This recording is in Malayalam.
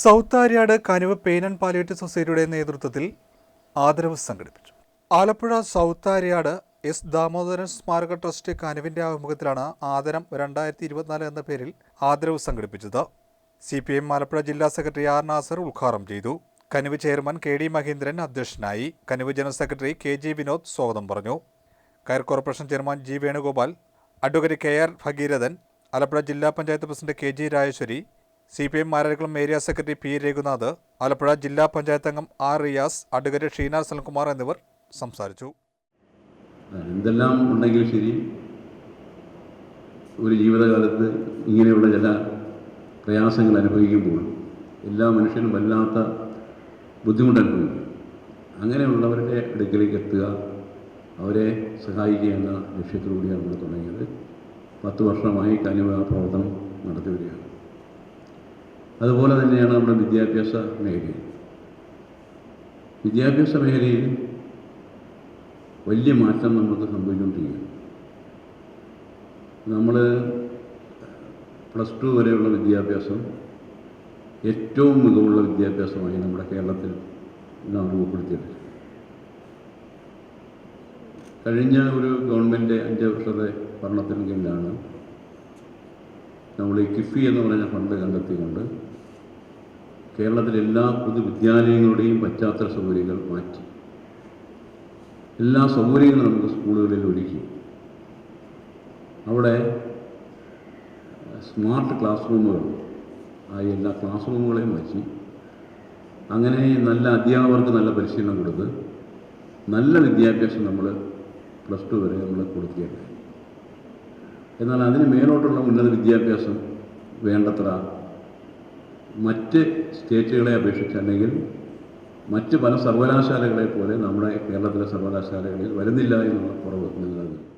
South Aryad Kanuv pain and palliative സൊസൈറ്റിയുടെ നേതൃത്വത്തിൽ ആദരവ് സംഘടിപ്പിച്ചു. ആലപ്പുഴ സൗത്ത് ആര്യാട് എസ് ദാമോദരൻ സ്മാരക ട്രസ്റ്റ് കനുവിന്റെ ആഭിമുഖ്യത്തിലാണ് ആദരം രണ്ടായിരത്തി ഇരുപത്തിനാല് എന്ന പേരിൽ ആദരവ് സംഘടിപ്പിച്ചത്. സി പി എം ആലപ്പുഴ ജില്ലാ സെക്രട്ടറി ആർ നാസർ ഉദ്ഘാടനം ചെയ്തു. Kanuv chairman K D Mahendran അധ്യക്ഷനായി Kanuv general secretary K G Vinod സ്വാഗതം പറഞ്ഞു. Coir corporation chairman G Venugopal advocate K R Bhagirathan Alappuzha ജില്ലാ panchayat president K G Rajeswari C P M Mararikulam area secretary P Raghunath Alappuzha ജില്ലാ പഞ്ചായത്ത് അംഗം ആർ റിയാസ് അഡ്വക്കേറ്റ് ഷീന സൽകുമാർ എന്നിവർ സംസാരിച്ചു. എന്തെല്ലാം ഉണ്ടെങ്കിലും ശരി ഒരു ജീവിതകാലത്ത് ഇങ്ങനെയുള്ള ചില പ്രയാസങ്ങൾ അനുഭവിക്കുമ്പോൾ എല്ലാ മനുഷ്യനും വല്ലാത്ത ബുദ്ധിമുട്ട് അങ്ങനെയുള്ളവരുടെ അടുക്കലേക്ക് എത്തുക അവരെ സഹായിക്കുക എന്ന ലക്ഷ്യത്തിലൂടെയാണ് നമ്മൾ തുടങ്ങിയത്. പത്ത് വർഷമായി ആ പ്രവർത്തനം നടത്തി വരികയാണ്. അതുപോലെ തന്നെയാണ് നമ്മുടെ വിദ്യാഭ്യാസ മേഖലയിൽ വിദ്യാഭ്യാസ മേഖലയിൽ വലിയ മാറ്റം നമുക്ക് സംഭവിച്ചുകൊണ്ടിരിക്കുകയാണ്. നമ്മൾ പ്ലസ് ടു വരെയുള്ള വിദ്യാഭ്യാസം ഏറ്റവും മികവുള്ള വിദ്യാഭ്യാസമായി നമ്മുടെ കേരളത്തിൽ നാം രൂപപ്പെടുത്തിയിട്ടുണ്ട് കഴിഞ്ഞ ഒരു ഗവൺമെന്റ് അഞ്ച് വർഷത്തെ ഭരണത്തിന് കീഴിലാണ് നമ്മൾ ഈ കിഫി എന്ന് പറഞ്ഞ ഫണ്ട് കണ്ടെത്തിക്കൊണ്ട് കേരളത്തിലെ എല്ലാ പൊതുവിദ്യാലയങ്ങളുടെയും പശ്ചാത്തല സൗകര്യങ്ങൾ മാറ്റി. എല്ലാ സൗകര്യങ്ങളും നമുക്ക് സ്കൂളുകളിൽ ഒരുക്കി. അവിടെ സ്മാർട്ട് ക്ലാസ് റൂമുകൾ ആ എല്ലാ ക്ലാസ് റൂമുകളെയും വച്ച് അങ്ങനെ നല്ല അധ്യാപകർക്ക് നല്ല പരിശീലനം കൊടുത്ത് നല്ല വിദ്യാഭ്യാസം നമ്മൾ പ്ലസ് ടു വരെ നമ്മൾ കൊടുക്കുകയുണ്ടായി എന്നാൽ അതിന് മേലോട്ടുള്ള ഉന്നത വിദ്യാഭ്യാസം വേണ്ടത്ര മറ്റ് സ്റ്റേറ്റുകളെ അപേക്ഷിച്ച് അല്ലെങ്കിൽ മറ്റ് പല സർവകലാശാലകളെ പോലെ നമ്മുടെ കേരളത്തിലെ സർവകലാശാലകളിൽ വരുന്നില്ല എന്നുള്ള കുറവ് നിലനിൽക്കുന്നു.